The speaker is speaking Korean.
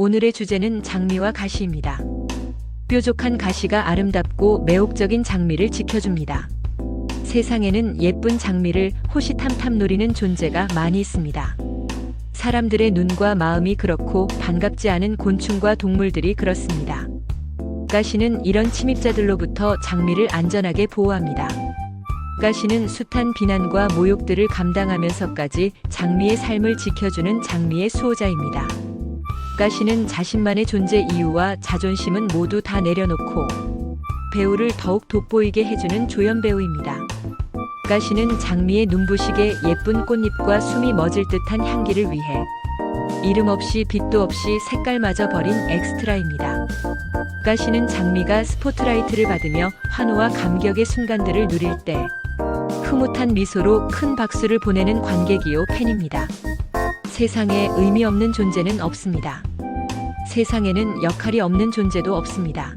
오늘의 주제는 장미와 가시입니다. 뾰족한 가시가 아름답고 매혹적인 장미를 지켜줍니다. 세상에는 예쁜 장미를 호시탐탐 노리는 존재가 많이 있습니다. 사람들의 눈과 마음이 그렇고 반갑지 않은 곤충과 동물들이 그렇습니다. 가시는 이런 침입자들로부터 장미를 안전하게 보호합니다. 가시는 숱한 비난과 모욕들을 감당하면서까지 장미의 삶을 지켜주는 장미의 수호자입니다. 가시는 자신만의 존재 이유와 자존심은 모두 다 내려놓고 배우를 더욱 돋보이게 해주는 조연 배우입니다. 가시는 장미의 눈부시게 예쁜 꽃잎과 숨이 멎을 듯한 향기를 위해 이름 없이 빛도 없이 색깔마저 버린 엑스트라입니다. 가시는 장미가 스포트라이트를 받으며 환호와 감격의 순간들을 누릴 때 흐뭇한 미소로 큰 박수를 보내는 관객이요 팬입니다. 세상에 의미 없는 존재는 없습니다. 세상에는 역할이 없는 존재도 없습니다.